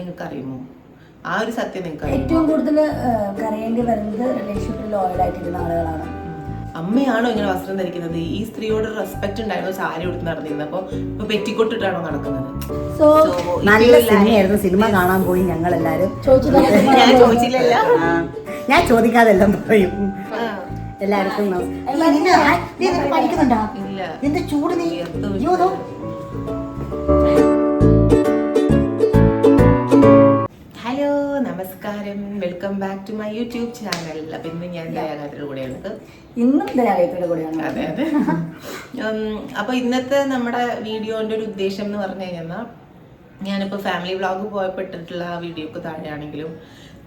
നിങ്ങൾക്ക് അറിയുമോ ആ ഒരു സത്യം നിങ്ങൾക്ക് ഏറ്റവും കൂടുതൽ കരയേണ്ടി വരുന്നത് റിലേഷൻഷിപ്പിൽ ലോയൽ ആയിട്ടിരുന്ന ആളുകളാണ്. അമ്മയാണോ ഇങ്ങനെ വസ്ത്രം ധരിക്കുന്നത്? ഈ സ്ത്രീയോട് റെസ്പെക്ട് ഉണ്ടായിരുന്നു സാരി ഉടുത്ത് നടന്നിരുന്നത്. അപ്പൊ ഇപ്പൊ പെറ്റിക്കൊട്ടിട്ടാണോ നടക്കുന്നത്? സോ നല്ല സിനിമയായിരുന്നു. സിനിമ കാണാൻ പോയി ഞങ്ങൾ എല്ലാരും ഞാൻ ചോദിച്ചില്ലല്ല ഞാൻ ചോദിക്കാതെല്ലാം പറയും. എല്ലാവർക്കും നീ പഠിക്കുന്നുണ്ടോ? ഇല്ല. നിന്റെ ചൂട് നീ നമസ്കാരം. Welcome back to my YouTube channel അപ്പൊ ഇന്ന് ഞാൻ ദയാഗാത്രയുടെ കൂടെയാണ് ഇന്നും ദയാഗാത്രയുടെ കൂടെയാണ്. അതെ അതെ. അപ്പോൾ അപ്പൊ ഇന്നത്തെ നമ്മുടെ വീഡിയോന്റെ ഒരു ഉദ്ദേശം എന്ന് പറഞ്ഞു കഴിഞ്ഞാൽ ഞാനിപ്പോ ഫാമിലി വ്ളോഗ് പോയപ്പെട്ടിട്ടുള്ള ആ വീഡിയോക്ക് താഴെയാണെങ്കിലും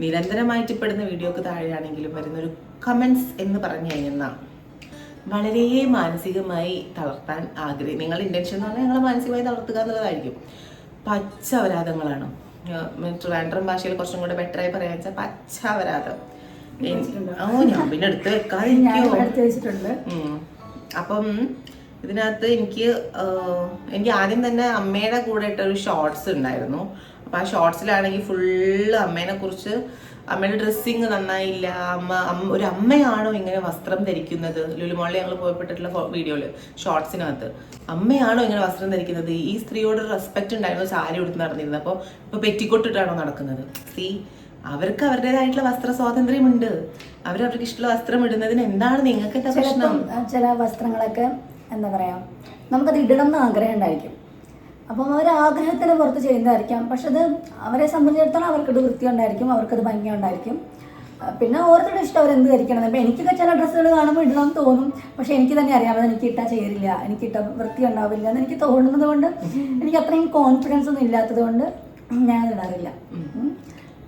നിരന്തരമായിട്ട് പെടുന്ന വീഡിയോക്ക് താഴെയാണെങ്കിലും വരുന്നൊരു കമന്റ്സ് എന്ന് പറഞ്ഞു കഴിഞ്ഞാൽ വളരെ മാനസികമായി തളർത്താൻ ആഗ്രഹം നിങ്ങളുടെ ഇന്റൻഷൻ എന്ന് പറഞ്ഞാൽ ഞങ്ങളെ മാനസികമായി തളർത്തുക എന്നുള്ളതായിരിക്കും. പച്ച അപരാധങ്ങളാണ് ട്രിവാൻഡ്രം ഭാഷയിൽ കുറച്ചും കൂടെ ബെറ്ററായി പറയാന്ന് വെച്ചാൽ പച്ച അപരാധം ഓ ഞാൻ പിന്നെ എടുത്ത് വെക്കാതെ അപ്പം ഇതിനകത്ത് എനിക്ക് എനിക്ക് ആദ്യം തന്നെ അമ്മയുടെ കൂടെ ഇട്ടൊരു ഷോർട്സ് ഉണ്ടായിരുന്നു. അപ്പൊ ആ ഷോർട്സിലാണെങ്കിൽ ഫുള്ള് അമ്മേനെ കുറിച്ച് അമ്മയുടെ ഡ്രസ്സിങ് നന്നായില്ല. അമ്മ അമ്മ ഒരു അമ്മയാണോ ഇങ്ങനെ വസ്ത്രം ധരിക്കുന്നത്? ലുലുമോളിൽ ഞങ്ങൾ പോയപ്പെട്ടിട്ടുള്ള വീഡിയോയിൽ ഷോർട്സിനകത്ത്. അമ്മയാണോ ഇങ്ങനെ വസ്ത്രം ധരിക്കുന്നത്? ഈ സ്ത്രീയോട് റെസ്പെക്ട് ഉണ്ടായിരുന്നു സാരി ഉടുത്ത് നടന്നിരുന്നത് അപ്പോൾ ഇപ്പൊ പെറ്റിക്കൊട്ടിട്ടാണോ നടക്കുന്നത്? സീ അവർക്ക് അവരുടേതായിട്ടുള്ള വസ്ത്ര സ്വാതന്ത്ര്യമുണ്ട്. അവർ അവർക്ക് ഇഷ്ടമുള്ള വസ്ത്രം ഇടുന്നതിന് എന്താണ് നിങ്ങൾക്ക് എന്താ പ്രശ്നം ചില വസ്ത്രങ്ങളൊക്കെ എന്താ പറയാ നമുക്കത് ഇടണം എന്ന് ആഗ്രഹം ഉണ്ടായിരിക്കും. അപ്പം അവർ ആഗ്രഹത്തിന് പുറത്ത് ചെയ്യുന്നതായിരിക്കാം. പക്ഷെ അത് അവരെ സംബന്ധിച്ചിടത്തോളം അവർക്കത് വൃത്തി ഉണ്ടായിരിക്കും അവർക്കത് ഭംഗി ഉണ്ടായിരിക്കും. പിന്നെ ഓരോരുത്തരുടെ ഇഷ്ടം അവർ എന്ത് ധരിക്കണം? ഇപ്പം എനിക്കൊക്കെ ചില ഡ്രസ്സുകൾ കാണുമ്പോൾ ഇടണം എന്ന് തോന്നും. പക്ഷെ എനിക്ക് തന്നെ അറിയാം അത് എനിക്ക് ഇട്ടാൽ ചേരില്ല എനിക്ക് ഇട്ട വൃത്തി ഉണ്ടാവില്ല എന്ന് എനിക്ക് തോന്നുന്നത് കൊണ്ട് എനിക്ക് അത്രയും കോൺഫിഡൻസ് ഒന്നും ഇല്ലാത്തത് കൊണ്ട് ഞാൻ ഇടാറില്ല.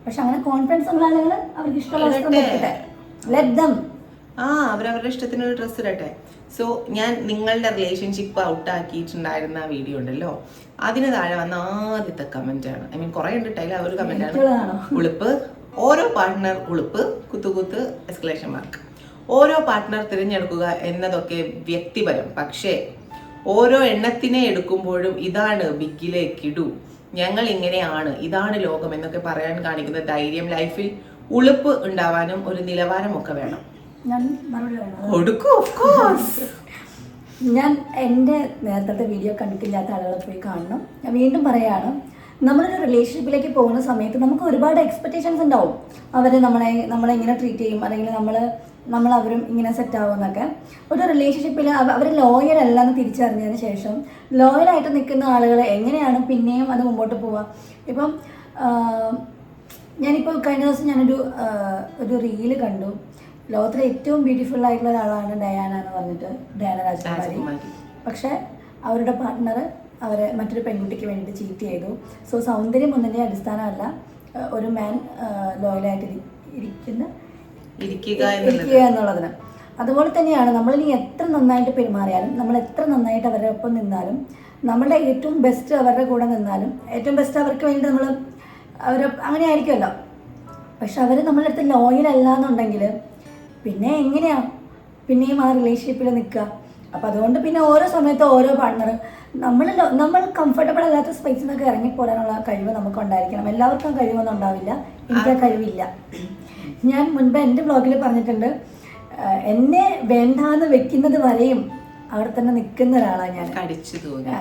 പക്ഷെ അങ്ങനെ കോൺഫിഡൻസ് ഉള്ള ആളുകൾ അവർക്ക് ഇഷ്ടമുള്ള ഡ്രസ്സ് ഇടട്ടെ. ലെറ്റ് ദം ആ അവരവരുടെ ഇഷ്ടത്തിനൊരു ഡ്രസ്സ് ഇടട്ടെ. സോ ഞാൻ നിങ്ങളുടെ റിലേഷൻഷിപ്പ് ഔട്ടാക്കിയിട്ടുണ്ടായിരുന്ന ആ വീഡിയോ ഉണ്ടല്ലോ. അതിന് താഴെ വന്ന ആദ്യത്തെ കമന്റ് ആണ്. ഐ മീൻ കുറെ ഉണ്ട് ആ ഒരു കമന്റ് ആണ്? ഉളുപ്പ്. ഓരോ പാർട്ട്ണർ ഉളുപ്പ് കുത്തുകുത്ത് എസ്കലേഷൻ മാർക്ക് ഓരോ പാർട്ട്ണർ തിരഞ്ഞെടുക്കുക എന്നതൊക്കെ വ്യക്തിപരം. പക്ഷേ ഓരോ എണ്ണത്തിനെ എടുക്കുമ്പോഴും ഇതാണ് ബിഗിലേക്കിടൂ ഞങ്ങൾ ഇങ്ങനെയാണ്. ഇതാണ് ലോകം എന്നൊക്കെ പറയാൻ കാണിക്കുന്ന ധൈര്യം ലൈഫിൽ ഉളുപ്പ് ഉണ്ടാവാനും ഒരു നിലവാരമൊക്കെ വേണം. ഞാൻ മറുപടി ഞാൻ എന്റെ നേരത്തെ വീഡിയോ കണ്ടിട്ടില്ലാത്ത ആളുകളെ പോയി കാണണം. ഞാൻ വീണ്ടും പറയാണ് നമ്മളൊരു റിലേഷൻഷിപ്പിലേക്ക് പോകുന്ന സമയത്ത് നമുക്ക് ഒരുപാട് എക്സ്പെക്റ്റേഷൻസ് ഉണ്ടാവും. അവർ നമ്മളെ നമ്മളെ ഇങ്ങനെ ട്രീറ്റ് ചെയ്യും അല്ലെങ്കിൽ നമ്മൾ നമ്മൾ അവരും ഇങ്ങനെ സെറ്റ് ആവുമെന്നൊക്കെ ഒരു റിലേഷൻഷിപ്പിൽ അവർ ലോയൽ അല്ല എന്ന് തിരിച്ചറിഞ്ഞതിന് ശേഷം ലോയലായിട്ട് നിൽക്കുന്ന ആളുകൾ എങ്ങനെയാണ് പിന്നെയും അത് മുമ്പോട്ട് പോവുക? ഇപ്പം ഞാനിപ്പോൾ കഴിഞ്ഞ ദിവസം ഞാനൊരു ഒരു റീൽ കണ്ടു. ലോകത്തിലെ ഏറ്റവും ബ്യൂട്ടിഫുൾ ആയിട്ടുള്ള ഒരാളാണ് ഡയാന എന്ന് പറഞ്ഞിട്ട് ഡയാന രാജകുമാരി. പക്ഷെ അവരുടെ പാർട്ണർ അവരെ മറ്റൊരു പെൺകുട്ടിക്ക് വേണ്ടിയിട്ട് ചീറ്റ് ചെയ്തു. സോ സൗന്ദര്യം ഒന്നിന്റെ അടിസ്ഥാനമല്ല ഒരു മാൻ ലോയലായിട്ട് ഇരിക്കുന്ന ഇരിക്കുക എന്നുള്ളത്. എന്നുള്ളതിന്. അതുപോലെ തന്നെയാണ് നമ്മൾ ഇനി എത്ര നന്നായിട്ട് പെരുമാറിയാലും നമ്മൾ എത്ര നന്നായിട്ട് അവരുടെ ഒപ്പം നിന്നാലും നമ്മളുടെ ഏറ്റവും ബെസ്റ്റ് അവരുടെ കൂടെ നിന്നാലും ഏറ്റവും ബെസ്റ്റ് അവർക്ക് വേണ്ടി നമ്മൾ അവർ അങ്ങനെ ആയിരിക്കുമല്ലോ പക്ഷെ അവർ നമ്മളെടുത്ത് ലോയൽ അല്ല എന്നുണ്ടെങ്കിൽ പിന്നെ എങ്ങനെയാ? പിന്നെയും ആ റിലേഷൻഷിപ്പിൽ നിൽക്കുക അപ്പം അതുകൊണ്ട് പിന്നെ ഓരോ സമയത്ത് ഓരോ പാർട്ണർ നമ്മൾ നമ്മൾ കംഫർട്ടബിൾ അല്ലാത്ത സ്പേസിൽ നിന്നൊക്കെ ഇറങ്ങിപ്പോരാനുള്ള കഴിവ് നമുക്ക് ഉണ്ടായിരിക്കണം. എല്ലാവർക്കും കഴിവൊന്നും ഉണ്ടാവില്ല. എനിക്ക് ആ കഴിവില്ല. ഞാൻ മുൻപ് എന്റെ ബ്ലോഗിൽ പറഞ്ഞിട്ടുണ്ട് എന്നെ വേണ്ടാന്ന് വെക്കുന്നത് വരെയും അവിടെ തന്നെ നിൽക്കുന്ന ഒരാളാണ് ഞാൻ. കടിച്ചു തൂങ്ങി.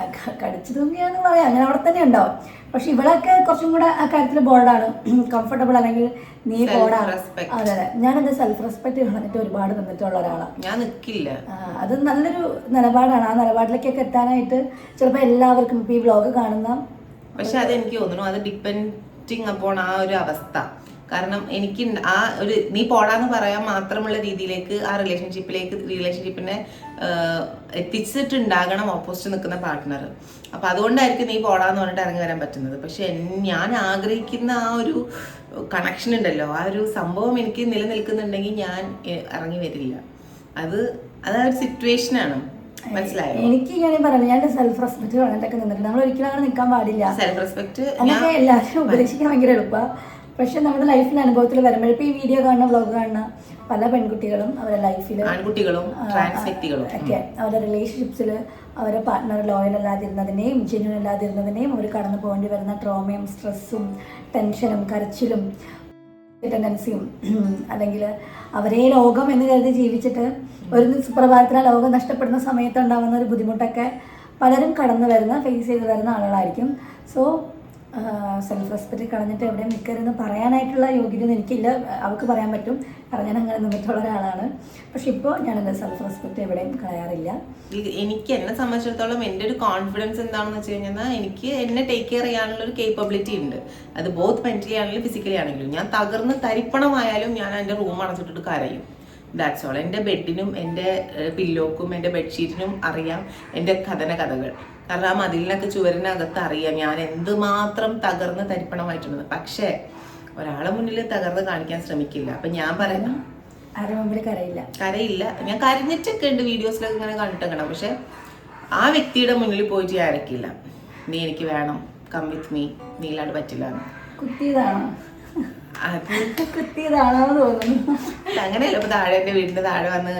കടിച്ചു തൂങ്ങിയാന്ന് പറയാം. അങ്ങനെ അവിടെ തന്നെ ഉണ്ടാവും. പക്ഷെ ഇവളൊക്കെ കുറച്ചും കൂടെ ആ കാര്യത്തിൽ ബോൾഡാണ് കംഫർട്ടബിൾ അല്ലെങ്കിൽ നീ ബോർഡാണ്. അതെ അതെ. ഞാനെന്റെ സെൽഫ് റെസ്പെക്ട് കളഞ്ഞിട്ട് ഒരുപാട് നിന്നിട്ടുള്ള ഒരാളാണ് ഞാൻ നിൽക്കില്ല അത് നല്ലൊരു നിലപാടാണ്. ആ നിലപാടിലേക്കൊക്കെ എത്താനായിട്ട് ചിലപ്പോൾ എല്ലാവർക്കും ഇപ്പൊ ഈ വ്ലോഗ് കാണുന്ന പക്ഷെ അത് എനിക്ക് തോന്നുന്നു. അത് ഡിപ്പെൻഡിങ് അപ്പോൾ ആ ഒരു അവസ്ഥ. കാരണം എനിക്ക് ആ ഒരു നീ പോടാന്ന് പറയാൻ മാത്രമുള്ള രീതിയിലേക്ക് ആ റിലേഷൻഷിപ്പിലേക്ക് റിലേഷൻഷിപ്പിനെ എത്തിച്ചിട്ടുണ്ടാകണം ഓപ്പോസിറ്റ് നിൽക്കുന്ന പാർട്ട്ണർ അപ്പൊ അതുകൊണ്ടായിരിക്കും നീ പോടാന്ന് പറഞ്ഞിട്ട് ഇറങ്ങി വരാൻ പറ്റുന്നത്. പക്ഷെ ഞാൻ ആഗ്രഹിക്കുന്ന ആ ഒരു കണക്ഷൻ ഉണ്ടല്ലോ. ആ ഒരു സംഭവം എനിക്ക് നിലനിൽക്കുന്നുണ്ടെങ്കിൽ ഞാൻ ഇറങ്ങി വരില്ല. അത് അത് ഒരു സിറ്റുവേഷൻ ആണ്. മനസ്സിലായോ? എനിക്ക് ഞാൻ പറയുന്നത് ഞാൻ സെൽഫ് റെസ്പെക്ട് കളഞ്ഞിട്ടൊക്കെ നിന്നിട്ടുണ്ട്. നമ്മൾ ഒരിക്കലും അങ്ങനെ നിൽക്കാൻ പാടില്ല. സെൽഫ് റെസ്പെക്ട് എല്ലാവരും ഉപദേശിക്കാൻ ഭയങ്കര എളുപ്പമാണ് പക്ഷെ നമ്മുടെ ലൈഫിൽ അനുഭവത്തിൽ വരുമ്പോൾ ഇപ്പോൾ ഈ വീഡിയോ കാണുന്ന വ്ലോഗ് കാണുന്ന പല പെൺകുട്ടികളും അവരുടെ ലൈഫിൽ ആൺകുട്ടികളും ട്രാൻസ് വ്യക്തികളും. ഒക്കെ അവരുടെ റിലേഷൻഷിപ്സിൽ അവരെ പാർട്ണർ ലോയൽ അല്ലാതിരുന്നതിനെയും ജെന്യൂൻ അല്ലാതിരുന്നതിനെയും അവർ കടന്നു പോകേണ്ടി വരുന്ന ട്രോമയും സ്ട്രെസ്സും ടെൻഷനും കരച്ചിലും ടെൻഡൻസിയും അല്ലെങ്കിൽ അവരെ ലോകം എന്ന് കരുതി ജീവിച്ചിട്ട് ഒരു സുപ്രഭാതത്തിന് ലോകം നഷ്ടപ്പെടുന്ന സമയത്ത് ഉണ്ടാകുന്ന ഒരു ബുദ്ധിമുട്ടൊക്കെ പലരും കടന്നു വരുന്ന ഫേസ് ചെയ്ത് വരുന്ന ആളുകളായിരിക്കും. സോ സെൽഫ് റെസ്പെക്റ്റ് കളഞ്ഞിട്ട് എവിടെയും നിൽക്കരുതെന്ന് പറയാനായിട്ടുള്ള യോഗ്യത എനിക്കില്ല. അവൾക്ക് പറയാൻ പറ്റും. കാരണം ഞാൻ അങ്ങനെ നിന്നിട്ടുള്ള ഒരാളാണ്. പക്ഷെ ഇപ്പോൾ എന്റെ സെൽഫ് റെസ്പെക്റ്റ് എവിടെയും കളയാറില്ല. എനിക്ക് എന്നെ സംബന്ധിച്ചിടത്തോളം എന്റെ ഒരു കോൺഫിഡൻസ് എന്താണെന്ന് വെച്ച് കഴിഞ്ഞാൽ എനിക്ക് എന്നെ ടേക്ക് കെയർ ചെയ്യാനുള്ള ഒരു കേപ്പബിലിറ്റി ഉണ്ട്. അത് ബോത്ത് മെന്റലി ആണെങ്കിലും ഫിസിക്കലി ആണെങ്കിലും. ഞാൻ തകർന്ന് തരിപ്പണമായാലും ഞാൻ എന്റെ റൂം അടച്ചിട്ടിട്ട് കരയും. ദാറ്റ്സ് ഓൾ എന്റെ ബെഡിനും എന്റെ പില്ലോക്കും എന്റെ ബെഡ്ഷീറ്റിനും അറിയാം എന്റെ കഥന കഥകൾ. കാരണം ആ മതിലിനൊക്കെ ചുവരിനകത്ത് അറിയാം ഞാൻ എന്തുമാത്രം തകർന്ന് തരിപ്പണമായിട്ടുണ്ടെന്ന് പക്ഷേ ഒരാളെ മുന്നിൽ തകർന്ന് കാണിക്കാൻ ശ്രമിക്കില്ല. അപ്പം ഞാൻ പറയുന്നു കരയില്ല. കരയില്ല. ഞാൻ കരഞ്ഞിട്ടൊക്കെ ഉണ്ട് വീഡിയോസിലൊക്കെ ഇങ്ങനെ കണ്ടിട്ടൊക്കെ പക്ഷെ ആ വ്യക്തിയുടെ മുന്നിൽ പോയിട്ട് ഞാൻ അരക്കില്ല. നീ എനിക്ക് വേണം. കം വിത്ത് മീ നീ ഇല്ലാണ്ട് പറ്റില്ല. കുത്തിയതാണോ? അത് കുത്തിയതാണോ എന്ന് തോന്നുന്നു. അങ്ങനെയല്ല ഇപ്പൊ താഴെ എന്റെ വീടിന്റെ താഴെ വന്ന്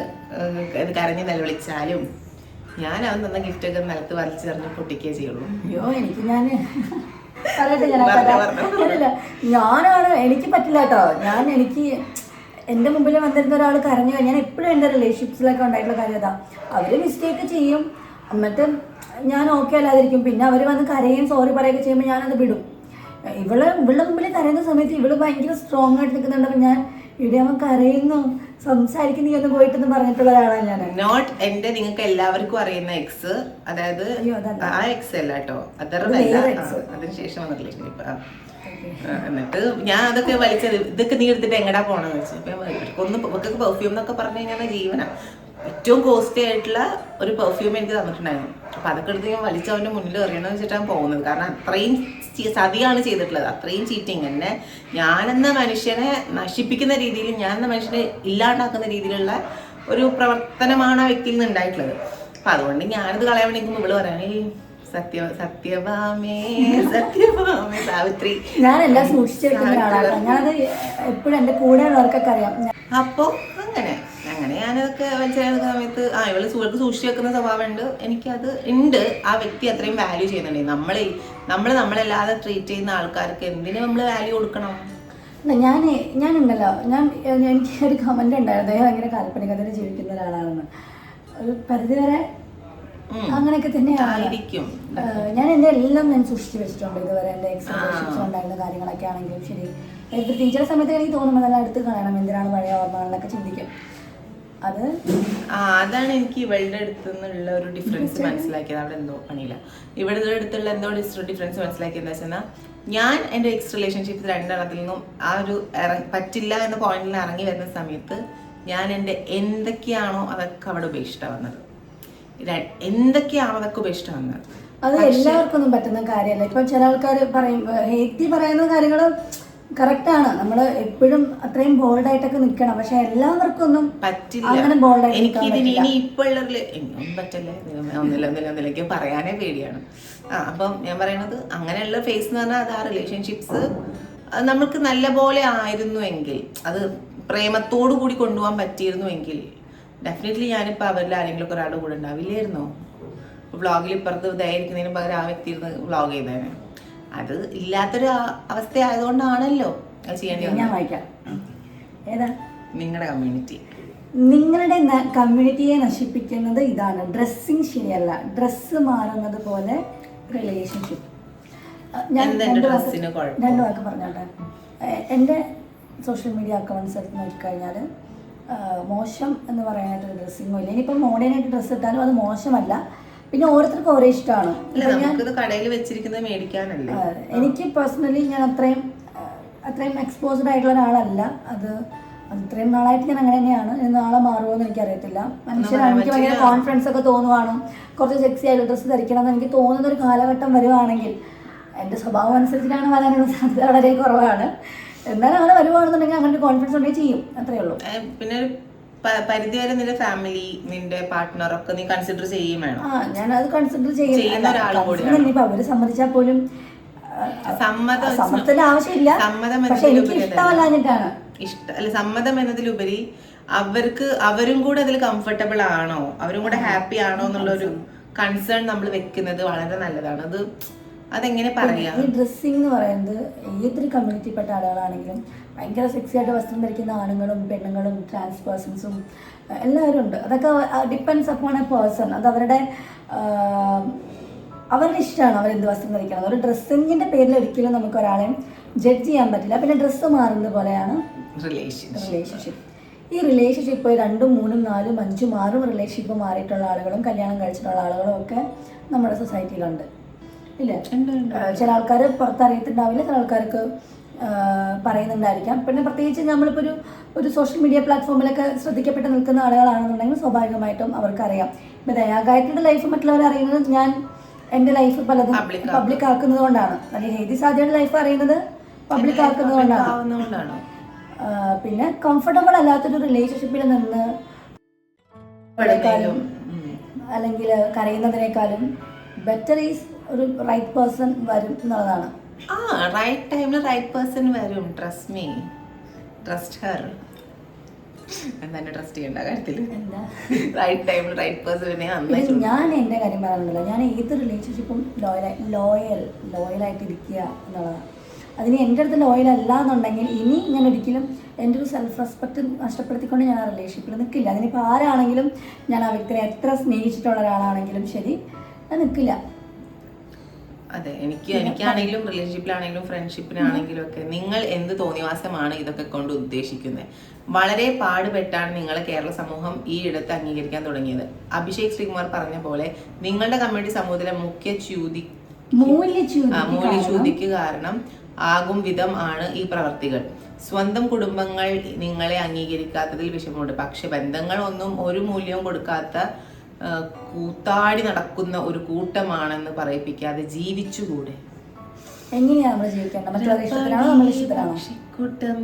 ഇത് കരഞ്ഞ് നിലവിളിച്ചാലും ഞാൻ അവൻ തന്ന ഗിഫ്റ്റ് ഒക്കെ നിലത്ത് വലിച്ചെറിഞ്ഞ് പൊട്ടിക്കേ ചെയ്യുള്ളൂ. അയ്യോ എനിക്ക് ഞാൻ പറയട്ടെ ഞാൻ ഞാനാണ് എനിക്ക് പറ്റില്ല കേട്ടോ. ഞാൻ എനിക്ക് എന്റെ മുമ്പിൽ വന്നിരുന്ന ഒരാൾ കരഞ്ഞു ഞാൻ എപ്പോഴും എന്റെ റിലേഷൻഷിപ്സിലൊക്കെ ഉണ്ടായിട്ടുള്ള കാര്യം അതാ. അവർ മിസ്റ്റേക്ക് ചെയ്യും. എന്നിട്ട് ഞാൻ ഓക്കെ അല്ലാതിരിക്കും. പിന്നെ അവർ വന്ന് കരയും സോറി പറയുകയൊക്കെ ചെയ്യുമ്പോൾ ഞാനത് വിടും. ഇവൾ ഇവളുടെ മുമ്പിൽ കരയുന്ന സമയത്ത് ഇവൾ ഭയങ്കര സ്ട്രോങ് ആയിട്ട് നിൽക്കുന്നുണ്ടപ്പോൾ ഞാൻ ഇവിടെ അവൻ കരയുന്നു. സംസാരിക്കുന്ന നീ ഒന്ന് പോയിട്ടെന്ന് പറഞ്ഞിട്ടുള്ള ഒരാളാണ് ഞാൻ നോട്ട് എന്റെ നിങ്ങൾക്ക് എല്ലാവർക്കും അറിയുന്ന എക്സ് അതായത് ആ എക്സ് അല്ല കേട്ടോ. അതിനുശേഷം വന്നിട്ടില്ല എന്നിട്ട് ഞാൻ അതൊക്കെ വലിച്ചത് ഇതൊക്കെ നീ എടുത്തിട്ട് എങ്ങടാ പോണെന്ന് വെച്ചു ഒന്ന് ഇവർക്ക് പെർഫ്യൂം എന്നൊക്കെ പറഞ്ഞു കഴിഞ്ഞാൽ ജീവനാ. ഏറ്റവും കോസ്റ്റ്ലി ആയിട്ടുള്ള ഒരു പെർഫ്യൂം എനിക്ക് തന്നിട്ടുണ്ടായിരുന്നു. അപ്പൊ അതൊക്കെ എടുത്ത് ഞാൻ വലിച്ചവന്റെ മുന്നിൽ എറിയണമെന്ന് വെച്ചിട്ടാണ് പോകുന്നത്. കാരണം അത്രയും ചതിയാണ് ചെയ്തിട്ടുള്ളത്. അത്രയും ചീറ്റിങ്. എന്നെ ഞാനെന്ന മനുഷ്യനെ നശിപ്പിക്കുന്ന രീതിയിൽ ഞാൻ എന്ന മനുഷ്യനെ ഇല്ലാണ്ടാക്കുന്ന രീതിയിലുള്ള ഒരു പ്രവർത്തനമാണ് ആ വ്യക്തിയിൽ നിന്ന് ഉണ്ടായിട്ടുള്ളത് അപ്പൊ അതുകൊണ്ട് ഞാനിത് കളയാൻ വേണ്ടി ഇവൾ പറയാൻ സത്യ സത്യഭാമേ സത്യഭാമേ സാവിത്രി. ഞാൻ എല്ലാം സൂക്ഷിച്ചു വെക്കുന്ന ഒരാളാണ് ഞാനത് എപ്പോഴും എന്റെ കൂടെ ഉള്ളവർക്കൊക്കെ അറിയാം. അപ്പൊ അങ്ങനെ അങ്ങനെ ഞാനതൊക്കെ മനസ്സിലാകുന്ന സമയത്ത് ആ ഇവൾ സുഖർക്ക് സൂക്ഷിച്ചു വെക്കുന്ന സ്വഭാവമുണ്ട്. എനിക്കത് ഉണ്ട്. ആ വ്യക്തി അത്രയും വാല്യൂ ചെയ്യുന്നുണ്ട്. നമ്മൾ നമ്മൾ നമ്മളല്ലാതെ ട്രീറ്റ് ചെയ്യുന്ന ആൾക്കാർക്ക് എന്തിനു നമ്മൾ വാല്യൂ കൊടുക്കണം? ഞാൻ ഞാൻ ഉണ്ടല്ലോ ഞാൻ എനിക്ക് ഒരു കമന്റ് ഉണ്ടായിരുന്നു. അദ്ദേഹം ഭയങ്കര കാൽപ്പനികതയിൽ ജീവിക്കുന്ന ഒരാളാണെന്ന്. ഒരു പരിധി വരെ അങ്ങനെയൊക്കെ തന്നെയായിരിക്കും ഞാൻ എന്റെ എല്ലാം ഞാൻ സൂക്ഷിച്ചു വെച്ചിട്ടുണ്ട് ഇതുവരെ. എന്റെ എക്സ്പെക്ടേഷൻസ് ഉണ്ടായിരുന്ന കാര്യങ്ങളൊക്കെ ആണെങ്കിലും ശരി. ചില സമയത്ത് എനിക്ക് തോന്നുമ്പോൾ നല്ല അടുത്ത് കാണണം. എന്തിനാണ് പഴയ ഓർമ്മകളിലൊക്കെ ചിന്തിക്കും. അത് അതാണ് എനിക്ക് ഇവളുടെ അടുത്ത് നിന്നുള്ള ഒരു ഡിഫറൻസ് മനസ്സിലാക്കിയത്. അവിടെ എന്തോ പണിയില്ല. ഇവിടെ അടുത്തുള്ള എന്തോ ഡിഫറൻസ് മനസ്സിലാക്കിയത് വെച്ചാൽ ഞാൻ എന്റെ എക്സ് റിലേഷൻഷിപ്പ് രണ്ടെണ്ണത്തിൽ നിന്നും ആ ഒരു ഇറങ്ങി പറ്റില്ല എന്ന പോയിന്റിൽ ഇറങ്ങി വരുന്ന സമയത്ത് ഞാൻ എന്റെ എന്തൊക്കെയാണോ അതൊക്കെ അവിടെ ഉപേക്ഷിച്ചിട്ടാണ് വന്നത്. എന്തൊക്കെയാണോ അതൊക്കെ ഉപേക്ഷിച്ചിട്ടാണ് വന്നത്. അത് എല്ലാവർക്കും ഒന്നും പറ്റുന്ന കാര്യമല്ല. ഇപ്പൊ ചില ആൾക്കാർ പറയും പറയുന്ന കാര്യങ്ങൾ കറക്റ്റാണ്. നമ്മൾ എപ്പോഴും അത്രയും ബോൾഡ് ആയിട്ടൊക്കെ നിൽക്കണം പക്ഷെ എല്ലാവർക്കും ഒന്നും പറ്റില്ല. അങ്ങനെ ബോൾഡ് എനിക്ക് ഇതിന് പറ്റില്ല. ഇനി ഒന്നില്ല ഒന്നില്ല പറയാനേ പേടിയാണ്. ആ അപ്പം ഞാൻ പറയണത് അങ്ങനെയുള്ള ഫേസ് എന്ന് പറഞ്ഞാൽ അത് ആ റിലേഷൻഷിപ്സ് നമ്മൾക്ക് നല്ല പോലെ ആയിരുന്നു എങ്കിൽ അത് പ്രേമത്തോടു കൂടി കൊണ്ടുപോകാൻ പറ്റിയിരുന്നുവെങ്കിൽ ഡെഫിനറ്റ്ലി ഞാനിപ്പോൾ അവരിൽ ആരെങ്കിലും ഒക്കെ ഒരാളുടെ കൂടെ ഉണ്ടാവില്ലായിരുന്നോ? വ്ളോഗിൽ ഇപ്പുറത്ത് ഇതായിരിക്കുന്നതിന് പകരം ആ വ്യക്തി ഇരുന്ന് വ്ളോഗ് ചെയ്തേനെ. അത് ഇല്ലാത്തൊരു അവസ്ഥ ആയതുകൊണ്ടാണല്ലോ അത് ചെയ്യേണ്ടി ഞാൻ വന്നത്. വായിക്കാം. ഏതാ? നിങ്ങളുടെ കമ്മ്യൂണിറ്റി നിങ്ങളുടെ കമ്മ്യൂണിറ്റിയെ നശിപ്പിക്കുന്നത് ഇതാണ്. ഡ്രസ്സിങ് ശരിയല്ല. ഡ്രസ്സ് മാറുന്നത് പോലെ റിലേഷൻഷിപ്പ് ഞാൻ എന്താ രണ്ട് വാക്ക് ഡ്രസ്സിന് കുഴപ്പം? രണ്ട് വാക്ക് പറഞ്ഞോട്ടെ. എ- എന്റെ സോഷ്യൽ മീഡിയ അക്കൗണ്ട്സ് എടുത്ത് നോക്കിക്കഴിഞ്ഞാൽ മോശം എന്ന് പറയാനായിട്ടൊരു ഡ്രസ്സിങ്ങോ ഇല്ല. ഇനിയിപ്പോൾ മോഡേൺ ആയിട്ട് ഡ്രസ്സ് ഇട്ടാലും അത് മോശമല്ല. പിന്നെ ഓരോരുത്തർക്കും ഓരോ ഇഷ്ടമാണ്. അല്ല ഇപ്പം ഞാൻ നമുക്കിത് കടയിൽ വെച്ചിരിക്കുന്നത് മേടിക്കാനല്ലേ? എനിക്ക് പേഴ്സണലി ഞാൻ അത്രയും അത്രയും എക്സ്പോസ്ഡ് ആയിട്ടുള്ള ഒരാളല്ല. അത് അത്രയും ഇത്രയും നാളായിട്ട് ഞാൻ അങ്ങനെ തന്നെയാണ്. നാളെ മാറുമോ എന്ന് എനിക്കറിയത്തില്ല. മനുഷ്യരാണ് പറയാൻ എനിക്ക് ഭയങ്കര. കോൺഫിഡൻസ് ഒക്കെ തോന്നുവാണ്. കുറച്ച് സെക്സി ആയിട്ട് ഡ്രസ്സ് ധരിക്കണം എന്ന് എനിക്ക് തോന്നുന്ന ഒരു കാലഘട്ടം വരുവാണെങ്കിൽ എന്റെ സ്വഭാവം അനുസരിച്ചിട്ടാണ് വരാനുള്ള സാധ്യത വളരെ കുറവാണ്. എന്നാലും അങ്ങനെ വരുവാണെന്നുണ്ടെങ്കിൽ അങ്ങനെ കോൺഫിഡൻസ് ഉണ്ടെങ്കിൽ ചെയ്യും. അത്രേ ഉള്ളൂ. പിന്നെ ഒരു പ- പരിധി നിന്റെ ഫാമിലി നിന്റെ പാർട്ട്ണർ ഒക്കെ നീ കൺസിഡർ ചെയ്യും വേണം. ആ ഞാൻ അത് കൺസിഡർ ചെയ്യുന്ന ഒരാളും കൂടിയാണ്. ഇനിയിപ്പോൾ അവർ സമ്മതിച്ചാൽ പോലും സമ്മതം സമ്മതത്തിന്റെ ആവശ്യമില്ല. സമ്മതം പക്ഷെ എനിക്ക് ഇഷ്ടമല്ലാഞ്ഞിട്ടാണ്. ഇഷ്ട അല്ല സമ്മതം എന്നതിലുപരി അവർക്ക് അവരും കൂടെ അതിൽ കംഫർട്ടബിൾ ആണോ? അവരും കൂടെ ഹാപ്പി ആണോ എന്നുള്ള ഒരു കൺസേൺ നമ്മൾ വെക്കുന്നത് വളരെ നല്ലതാണ്. അത് അതെങ്ങനെ പറയാം? ഈ ഡ്രസ്സിംഗ് എന്ന് പറയുന്നത് ഏതൊരു കമ്മ്യൂണിറ്റിപ്പെട്ട ആളുകളാണെങ്കിലും ഭയങ്കര സെക്സി ആയിട്ട് വസ്ത്രം ധരിക്കുന്ന ആണുങ്ങളും പെണ്ണുങ്ങളും ട്രാൻസ് പേഴ്സൺസും എല്ലാവരും ഉണ്ട്. അതൊക്കെ ഡിപ്പെൻസ് അപ്പോൺ എ പേഴ്സൺ അത് അവരുടെ അവരുടെ ഇഷ്ടമാണ് അവർ എന്ത് വസ്ത്രം ധരിക്കണം ഒരു ഡ്രസ്സിങ്ങിന്റെ പേരിൽ ഒരിക്കലും നമുക്ക് ഒരാളെയും ജഡ്ജ് ചെയ്യാൻ പറ്റില്ല. പിന്നെ ഡ്രസ്സ് മാറുന്നത് പോലെയാണ് റിലേഷൻഷിപ്പ് റിലേഷൻഷിപ്പ് ഈ റിലേഷൻഷിപ്പ് രണ്ടും മൂന്നും നാലും അഞ്ചും ആറും റിലേഷൻഷിപ്പ് മാറിയിട്ടുള്ള ആളുകളും കല്യാണം കഴിച്ചിട്ടുള്ള ആളുകളും ഒക്കെ നമ്മുടെ സൊസൈറ്റിയിലുണ്ട് ഇല്ലേ. ചില ആൾക്കാർ പുറത്തറിയത്തുണ്ടാവില്ല ചില ആൾക്കാർക്ക് പറയുന്നുണ്ടായിരിക്കാം. പിന്നെ പ്രത്യേകിച്ച് നമ്മളിപ്പോൾ ഒരു ഒരു സോഷ്യൽ മീഡിയ പ്ലാറ്റ്ഫോമിലൊക്കെ ശ്രദ്ധിക്കപ്പെട്ട് നിൽക്കുന്ന ആളുകളാണെന്നുണ്ടെങ്കിൽ സ്വാഭാവികമായിട്ടും അവർക്കറിയാം. ഇപ്പൊ ദയാഗായത്രിയുടെ ലൈഫ് മറ്റുള്ളവർ അറിയുന്നത് ഞാൻ എന്റെ ലൈഫ് പലതും പബ്ലിക് ആക്കുന്നത് കൊണ്ടാണ് അല്ലെങ്കിൽ ഹേതി സാധ്യയുടെ ലൈഫ് അറിയുന്നത് പബ്ലിക് ആക്കുന്നത് കൊണ്ടാണ് പിന്നെ കംഫർട്ടബിൾ അല്ലാത്തൊരു റിലേഷൻഷിപ്പിൽ നിന്ന് അല്ലെങ്കിൽ കരയുന്നതിനേക്കാളും ബെറ്റർ ഈസ് ഒരു റൈറ്റ് പേഴ്സൺ വരും എന്നുള്ളതാണ്. ആ റൈറ്റ് ടൈമിൽ റൈറ്റ് പേഴ്സൺ വരും trust me trust her trust ചെയ്യേണ്ട കാര്യത്തിൽ റൈറ്റ് ടൈമിൽ റൈറ്റ് പേഴ്സൺ ഞാൻ എന്റെ കാര്യം പറയുന്നില്ല ഞാൻ ഏത് റിലേഷൻഷിപ്പും ലോയൽ ലോയൽ ലോയലായിട്ട് ഇരിക്കുക എന്നുള്ളതാണ്. അതിന് എന്റെ അടുത്ത് ലോയൽ അല്ല എന്നുണ്ടെങ്കിൽ ഇനി ഞാൻ ഒരിക്കലും എന്റെ ഒരു സെൽഫ് റെസ്പെക്റ്റ് നഷ്ടപ്പെടുത്തിക്കൊണ്ട് ഞാൻ ആ റിലേഷൻഷിപ്പിൽ നിൽക്കില്ല അതിനിപ്പോൾ ആരാണെങ്കിലും ഞാൻ ആ വ്യക്തിയെ എത്ര സ്നേഹിച്ചിട്ടുള്ള ഒരാളാണെങ്കിലും ശരി ഞാൻ നിൽക്കില്ല അതെ എനിക്ക് എനിക്കാണെങ്കിലും റിലേഷൻഷിപ്പിലാണെങ്കിലും ഫ്രണ്ട്ഷിപ്പിനാണെങ്കിലും ഒക്കെ നിങ്ങൾ എന്ത് തോന്നിവാസമാണ് ഇതൊക്കെ കൊണ്ട് ഉദ്ദേശിക്കുന്നത്? വളരെ പാടുപെട്ടാണ് നിങ്ങളെ കേരള സമൂഹം ഈ ഇടത്ത് അംഗീകരിക്കാൻ തുടങ്ങിയത്. അഭിഷേക് ശ്രീകുമാർ പറഞ്ഞ പോലെ നിങ്ങളുടെ കമ്മ്യൂണിറ്റി സമൂഹത്തിലെ മുഖ്യ ച്യൂതി മൂല്യചൂതിക്ക് മൂല്യച്യൂതിക്ക് കാരണം ആകും വിധം ആണ് ഈ പ്രവർത്തികൾ. സ്വന്തം കുടുംബങ്ങൾ നിങ്ങളെ അംഗീകരിക്കാത്തതിൽ വിഷമമുണ്ട്. പക്ഷെ ബന്ധങ്ങളൊന്നും ഒരു മൂല്യവും കൊടുക്കാത്ത കൂത്താടി നടക്കുന്ന ഒരു കൂട്ടമാണെന്ന് പറയിപ്പിക്കാതെ ജീവിച്ചുകൂടെ? എങ്ങനെയാണ് നമ്മൾ ജീവിക്കേണ്ടത്? മറ്റുള്ളവരുടെ ഇഷ്ടത്തിലാണോ നമ്മുടെ ഇഷ്ടത്തിലാണോ? കൂട്ടം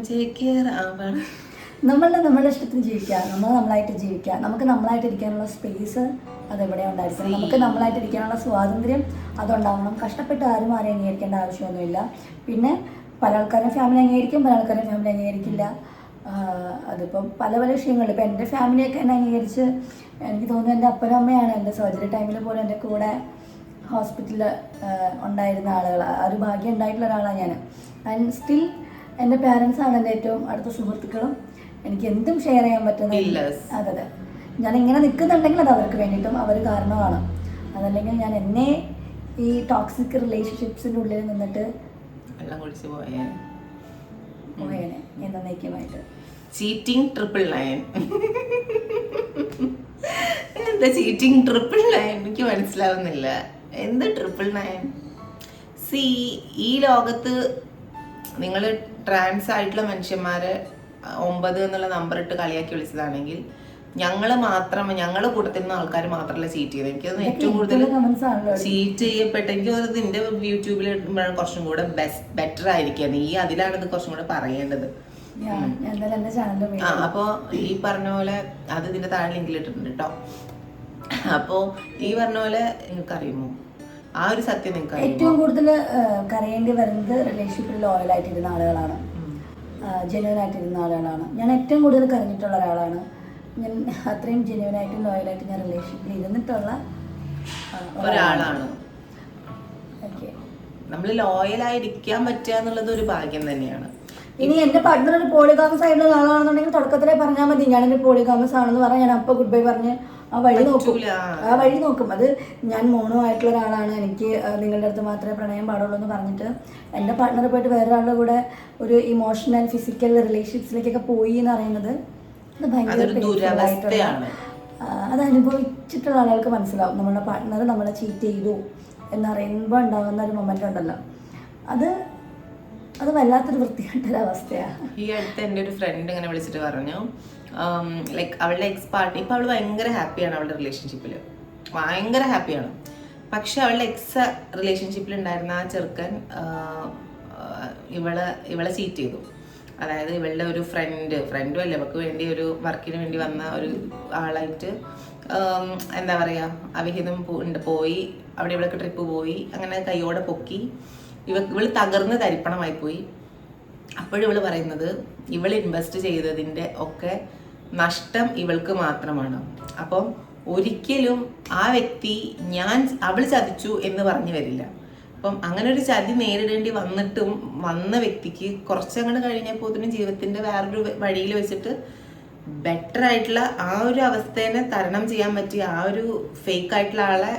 നമ്മളുടെ നമ്മുടെ ഇഷ്ടത്തിന് ജീവിക്കുക. നമ്മൾ നമ്മളായിട്ട് ജീവിക്കുക. നമുക്ക് നമ്മളായിട്ട് ഇരിക്കാനുള്ള സ്പേസ് അതെവിടെ ഉണ്ടായിരിക്കണം? നമുക്ക് നമ്മളായിട്ട് ഇരിക്കാനുള്ള സ്വാതന്ത്ര്യം അതുണ്ടാവണം. കഷ്ടപ്പെട്ട് ആരും ആരെയും അംഗീകരിക്കേണ്ട ആവശ്യമൊന്നുമില്ല. പിന്നെ പല ആൾക്കാരും ഫാമിലി അംഗീകരിക്കും പല ആൾക്കാരും ഫാമിലി അംഗീകരിക്കില്ല. അതിപ്പം പല പല വിഷയങ്ങളിൽ ഇപ്പം എന്റെ ഫാമിലിയൊക്കെ എന്നെ അംഗീകരിച്ച് എനിക്ക് തോന്നുന്നു എന്റെ അപ്പനും അമ്മയാണ് എന്റെ സർജറി ടൈമിൽ പോലും എന്റെ കൂടെ ഹോസ്പിറ്റലിൽ ഉണ്ടായിരുന്ന ആളുകൾ ആ ഒരു ഭാഗ്യം ഉണ്ടായിട്ടുള്ള ഒരാളാണ് ഞാൻ ആൻഡ് സ്റ്റിൽ എന്റെ പാരൻസാണ് എന്റെ ഏറ്റവും അടുത്ത സുഹൃത്തുക്കളും. എനിക്ക് എന്തും ഷെയർ ചെയ്യാൻ പറ്റുന്ന Pillars. അതെ അതെ. ഞാൻ ഇങ്ങനെ നിൽക്കുന്നുണ്ടെങ്കിൽ അത് അവർക്ക് വേണ്ടിയിട്ടും അവർ കാരണമാണ്. അതല്ലെങ്കിൽ ഞാൻ എന്നെ ഈ ടോക്സിക് റിലേഷൻഷിപ്സിന്റെ ഉള്ളിൽ നിന്നിട്ട് വെള്ളം കുടിച്ചു പോയേ. പോയേനെ. എന്നേക്കുമായിട്ട് ചീറ്റിംഗ് ട്രിപ്പിൾ നയൻ എന്താ ചീറ്റിംഗ് ട്രിപ്പിൾ നയൻ എനിക്ക് മനസ്സിലാവുന്നില്ല. എന്ത് ട്രിപ്പിൾ നയൻ സി ഈ ലോകത്ത് നിങ്ങൾ ട്രാൻസ് ആയിട്ടുള്ള മനുഷ്യന്മാരെ ഒമ്പത് എന്നുള്ള നമ്പർ ഇട്ട് കളിയാക്കി വിളിച്ചതാണെങ്കിൽ ഞങ്ങൾ മാത്രം ഞങ്ങളുടെ കൂട്ടത്തിൽ നിന്ന് ആൾക്കാർ മാത്രമല്ല ചീറ്റ് ചെയ്തത് എനിക്ക് ഏറ്റവും കൂടുതൽ ചീറ്റ് ചെയ്യപ്പെട്ട എനിക്ക് തോന്നുന്നത് നിന്റെ യൂട്യൂബിൽ ഇടുമ്പോഴാണ് കുറച്ചും കൂടെ ബെസ്റ്റ് ബെറ്റർ ആയിരിക്കും ഈ അതിലാണ് ഇത് കുറച്ചും കൂടെ പറയേണ്ടത്. ആ അപ്പോ ഈ പറഞ്ഞ പോലെ അത് ഇതിന്റെ താഴെ ലിങ്കിൽ ഇട്ടിട്ടുണ്ട് കേട്ടോ അപ്പോ ഈ പറഞ്ഞ പോലെ നിങ്ങൾക്ക് അറിയുമോ ആ ഒരു സത്യം നിങ്ങൾക്ക് ഏറ്റവും കൂടുതൽ കരയേണ്ടി വരുന്നത് റിലേഷൻഷിപ്പിൽ ലോയലായിട്ടിരുന്ന ആളുകളാണ്. ജെന്യൂൻ ആയിട്ടിരുന്ന ആളുകളാണ്. ഞാൻ ഏറ്റവും കൂടുതൽ കരഞ്ഞിട്ടുള്ള ഒരാളാണ്. ഞാൻ അത്രയും ജെന്യൂൻ ആയിട്ടും ലോയലായിട്ടും ഞാൻ റിലേഷൻഷിപ്പിൽ ഇരുന്നിട്ടുള്ള ഒരാളാണ്. നമ്മൾ ലോയലായിരിക്കാൻ പറ്റുക എന്നുള്ളത് ഒരു ഭാഗ്യം തന്നെയാണ്. ഇനി എന്റെ പാർട്ട്ണർ ഒരു പോളിഗാമസ് ആയിട്ടുള്ള ആളാണെന്നുണ്ടെങ്കിൽ തുടക്കത്തിലേ പറഞ്ഞാൽ മതി ഞാൻ ഞാനൊരു പോളിഗാമസ് ആണെന്ന് പറഞ്ഞാൽ ഞാൻ അപ്പൊ ഗുഡ് ബൈ പറഞ്ഞ് ആ വഴി നോക്കും. ആ വഴി നോക്കും. അത് ഞാൻ മോണോ ആയിട്ടുള്ള ഒരാളാണ്. എനിക്ക് നിങ്ങളുടെ അടുത്ത് മാത്രമേ പ്രണയം പാടുള്ളൂ എന്ന് പറഞ്ഞിട്ട് എന്റെ പാർട്ട്ണർ പോയിട്ട് വേറൊരാളുടെ കൂടെ ഒരു ഇമോഷണൽ ആൻഡ് ഫിസിക്കൽ റിലേഷൻഷിപ്സിലേക്കൊക്കെ പോയി എന്ന് പറയുന്നത് അത് ഭയങ്കര. അത് അനുഭവിച്ചിട്ടുള്ള ആളുകൾക്ക് മനസ്സിലാവും. നമ്മുടെ പാർട്ട്ണർ നമ്മളെ ചീറ്റ് ചെയ്തു എന്നറിയുമ്പോൾ ഉണ്ടാകുന്ന ഒരു മൊമെന്റ് ഉണ്ടല്ലോ. അത് അത് വല്ലാത്തൊരു വൃത്തികെട്ടൊരവസ്ഥയാണ് ഈ അടുത്ത് എന്റെ ഒരു ഫ്രണ്ട് ഇങ്ങനെ വിളിച്ചിട്ട് പറഞ്ഞു ലൈക്ക് അവളുടെ എക്സ് പാർട്ടി ഇപ്പൊ അവൾ ഭയങ്കര ഹാപ്പിയാണ് അവളുടെ റിലേഷൻഷിപ്പിൽ ഭയങ്കര ഹാപ്പിയാണ് പക്ഷെ അവളുടെ എക്സ് റിലേഷൻഷിപ്പിൽ ഉണ്ടായിരുന്ന ആ ചെറുക്കൻ ഇവളെ ഇവളെ ചീറ്റ് ചെയ്തു. അതായത് ഇവളുടെ ഒരു ഫ്രണ്ട് ഫ്രണ്ടും അല്ല അവൾക്ക് വേണ്ടി ഒരു വർക്കിന് വേണ്ടി വന്ന ഒരു ആളായിട്ട് എന്താ പറയുക അവിഹിതം ഉണ്ട് പോയി. അവിടെ ഇവൾക്ക് ട്രിപ്പ് പോയി. അങ്ങനെ കൈയോടെ പൊക്കി. ഇവ ഇവൾ തകർന്ന് തരിപ്പണമായി പോയി. അപ്പോഴും ഇവൾ പറയുന്നത് ഇവൾ ഇൻവെസ്റ്റ് ചെയ്തതിന്റെ ഒക്കെ നഷ്ടം ഇവൾക്ക് മാത്രമാണ്. അപ്പം ഒരിക്കലും ആ വ്യക്തി ഞാൻ അവൾ ചതിച്ചു എന്ന് പറഞ്ഞു വരില്ല. അപ്പം അങ്ങനെ ഒരു ചതി നേരിടേണ്ടി വന്നിട്ടും വന്ന വ്യക്തിക്ക് കുറച്ചങ്ങോട്ട് കഴിഞ്ഞപ്പോൾ ജീവിതത്തിന്റെ വേറൊരു വഴിയിൽ വെച്ചിട്ട് ബെറ്റർ ആയിട്ടുള്ള ആ ഒരു അവസ്ഥേനെ തരണം ചെയ്യാൻ പറ്റിയ ആ ഒരു ഫേക്ക് ആയിട്ടുള്ള ആളെ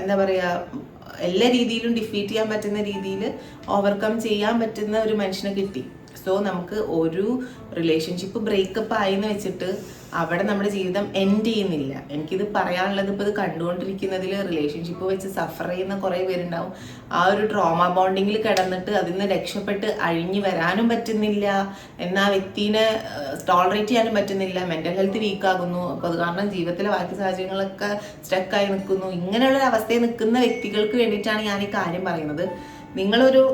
എന്താ പറയാ എല്ലാ രീതിയിലും ഡിഫീറ്റ് ചെയ്യാൻ പറ്റുന്ന രീതിയിൽ ഓവർകം ചെയ്യാൻ പറ്റുന്ന ഒരു മനുഷ്യനെ കിട്ടി. സോ നമുക്ക് ഒരു റിലേഷൻഷിപ്പ് ബ്രേക്കപ്പ് ആയി എന്ന് വെച്ചിട്ട് അവിടെ നമ്മുടെ ജീവിതം എൻഡ് ചെയ്യുന്നില്ല. എനിക്കിത് പറയാനുള്ളത് ഇപ്പോൾ ഇത് കണ്ടുകൊണ്ടിരിക്കുന്നതിൽ റിലേഷൻഷിപ്പ് വെച്ച് സഫർ ചെയ്യുന്ന കുറേ പേരുണ്ടാവും. ആ ഒരു ട്രോമ ബോണ്ടിങ്ങിൽ കിടന്നിട്ട് അതിൽ നിന്ന് രക്ഷപ്പെട്ട് അഴിഞ്ഞു വരാനും പറ്റുന്നില്ല. എന്നാൽ ആ വ്യക്തിനെ ടോളറേറ്റ് ചെയ്യാനും പറ്റുന്നില്ല. മെന്റൽ ഹെൽത്ത് വീക്കാകുന്നു അപ്പോൾ അത് കാരണം ജീവിതത്തിലെ ബാക്കി സാഹചര്യങ്ങളൊക്കെ സ്റ്റക്കായി നിൽക്കുന്നു. ഇങ്ങനെയുള്ളൊരു അവസ്ഥയിൽ നിൽക്കുന്ന വ്യക്തികൾക്ക് വേണ്ടിയിട്ടാണ് ഞാൻ ഈ കാര്യം പറയുന്നത്. നിങ്ങളൊരു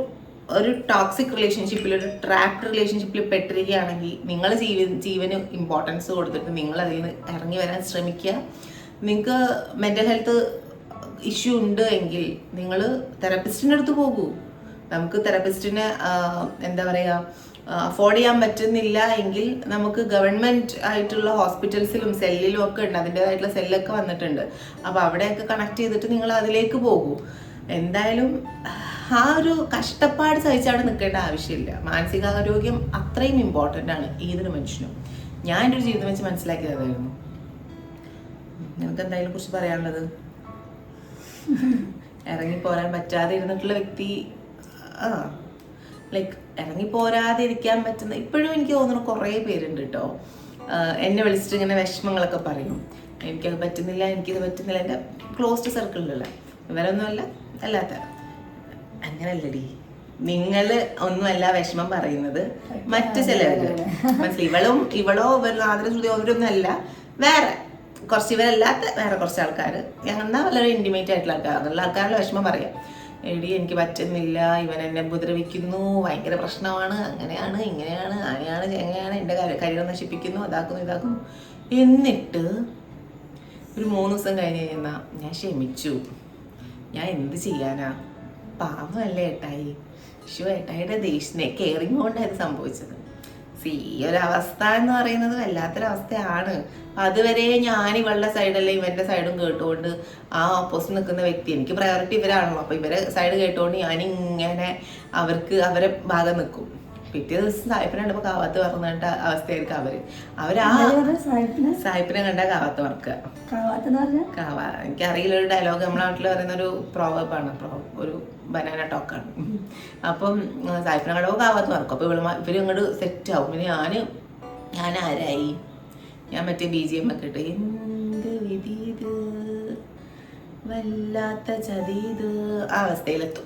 ഒരു ടോക്സിക് റിലേഷൻഷിപ്പിൽ ഒരു ട്രാപ്ഡ് റിലേഷൻഷിപ്പിൽ പെട്ടിരിക്കുകയാണെങ്കിൽ നിങ്ങൾ ജീവ ജീവന് ഇമ്പോർട്ടൻസ് കൊടുത്തിട്ട് നിങ്ങൾ അതിൽ നിന്ന് ഇറങ്ങി വരാൻ ശ്രമിക്കുക. നിങ്ങൾക്ക് മെന്റൽ ഹെൽത്ത് ഇഷ്യൂ ഉണ്ട് എങ്കിൽ നിങ്ങൾ തെറപ്പിസ്റ്റിന്റെ അടുത്ത് പോകൂ. നമുക്ക് തെറപ്പിസ്റ്റിനെ എന്താ പറയുക അഫോർഡ് ചെയ്യാൻ പറ്റുന്നില്ല എങ്കിൽ നമുക്ക് ഗവൺമെന്റ് ആയിട്ടുള്ള ഹോസ്പിറ്റൽസിലും സെല്ലിലും ഒക്കെ ഉണ്ട്. അതിന്റെതായിട്ടുള്ള സെല്ലൊക്കെ വന്നിട്ടുണ്ട്. അപ്പോൾ അവിടെയൊക്കെ കണക്ട് ചെയ്തിട്ട് നിങ്ങൾ അതിലേക്ക് പോകൂ. എന്തായാലും ആ ഒരു കഷ്ടപ്പാട് സഹിച്ചാണ് നിൽക്കേണ്ട ആവശ്യമില്ല. മാനസികാരോഗ്യം അത്രയും ഇമ്പോർട്ടന്റ് ആണ് ഏതൊരു മനുഷ്യനും. ഞാൻ എന്റെ ഒരു ജീവിതം വെച്ച് മനസ്സിലാക്കിയത് അതായിരുന്നു നിനക്ക് എന്തായാലും കുറിച്ച് പറയാനുള്ളത്? ഇറങ്ങി പോരാൻ പറ്റാതെ ഇരുന്നിട്ടുള്ള വ്യക്തി ആ ലൈക്ക് ഇറങ്ങി പോരാതെ ഇരിക്കാൻ പറ്റുന്ന ഇപ്പോഴും എനിക്ക് തോന്നുന്നു കുറേ പേരുണ്ട് കേട്ടോ എന്നെ വിളിച്ചിട്ട് ഇങ്ങനെ വിഷമങ്ങളൊക്കെ പറയും. എനിക്കത് പറ്റുന്നില്ല എനിക്കിത് പറ്റുന്നില്ല. എന്റെ ക്ലോസ്ഡ് സർക്കിളിലുള്ള ഇവരൊന്നുമല്ല അല്ലാത്ത അങ്ങനല്ലടി. നിങ്ങൾ ഒന്നുമല്ല വിഷമം പറയുന്നത്. മറ്റു ചിലവര്. മനസ്സിലായി? ഇവളും ഇവളോ ഇവരും ആദരം ശ്രുതി അവരൊന്നും അല്ല വേറെ. കുറച്ച് ഇവരല്ലാത്ത വേറെ കുറച്ച് ആൾക്കാർ എന്നാ വളരെ ഇന്റിമേറ്റ് ആയിട്ടുള്ള ആൾക്കാർ അതുള്ള ആൾക്കാരുടെ വിഷമം പറയാം. എടി എനിക്ക് പറ്റുന്നില്ല. ഇവൻ എന്നെ ഉപദ്രവിക്കുന്നു. ഭയങ്കര പ്രശ്നമാണ്. അങ്ങനെയാണ് ഇങ്ങനെയാണ് അങ്ങനെയാണ് എങ്ങനെയാണ് എന്റെ കരിയർ നശിപ്പിക്കുന്നു. അതാക്കുന്നു ഇതാക്കുന്നു. എന്നിട്ട് ഒരു മൂന്ന് ദിവസം കഴിഞ്ഞ് കഴിഞ്ഞാൽ ഞാൻ ക്ഷമിച്ചു. ഞാൻ എന്ത് ചെയ്യാനാ? പാവമല്ലേ ഏട്ടായി? ഷോ ഏട്ടായിയുടെ ദേഷ്യനെ കെയറിങ് ഇത് സംഭവിച്ചത്. സി ഈ ഒരു അവസ്ഥ എന്ന് പറയുന്നത് വല്ലാത്തൊരവസ്ഥയാണ്. അതുവരെ ഞാൻ ഇവളുടെ സൈഡല്ലേ ഇവന്റെ സൈഡും കേട്ടുകൊണ്ട് ആ ഓപ്പോസിറ്റ് നിൽക്കുന്ന വ്യക്തി എനിക്ക് പ്രയോറിറ്റി ഇവരാണല്ലോ. അപ്പൊ ഇവരെ സൈഡ് കേട്ടുകൊണ്ട് ഞാൻ ഇങ്ങനെ അവർക്ക് അവരെ ഭാഗം നിൽക്കും. പിറ്റേ ദിവസം സായിപ്പിനെ കണ്ടപ്പോൾ കാവാത്ത് പറഞ്ഞിട്ട അവസ്ഥയായിരിക്കും അവർ. അവരാ സാഹിബിന് സായിപ്പിനെ? കണ്ട കാവാത്ത് മറക്കുക കാവ എനിക്കറിയില്ല ഒരു ഡയലോഗ് നമ്മളെ നാട്ടിൽ പറയുന്ന ഒരു പ്രോവർബാണ് ആണ് ഒരു ബനാന ടോക്കാണ് അപ്പം സായിപ്പിനെ കണ്ടപ്പോൾ കാവാത്ത് മറക്കും അപ്പോൾ ഇവൾ ഇവർ ഇങ്ങോട്ട് സെറ്റ് ആവും. പിന്നെ ഞാൻ ഞാൻ ആരായി ഞാൻ മറ്റേ ബി ജി എം ഒക്കെ ഇട്ട് എന്ത് വിധി ഇത്? വല്ലാത്ത ചതി ഇത്? ആ അവസ്ഥയിലെത്തും.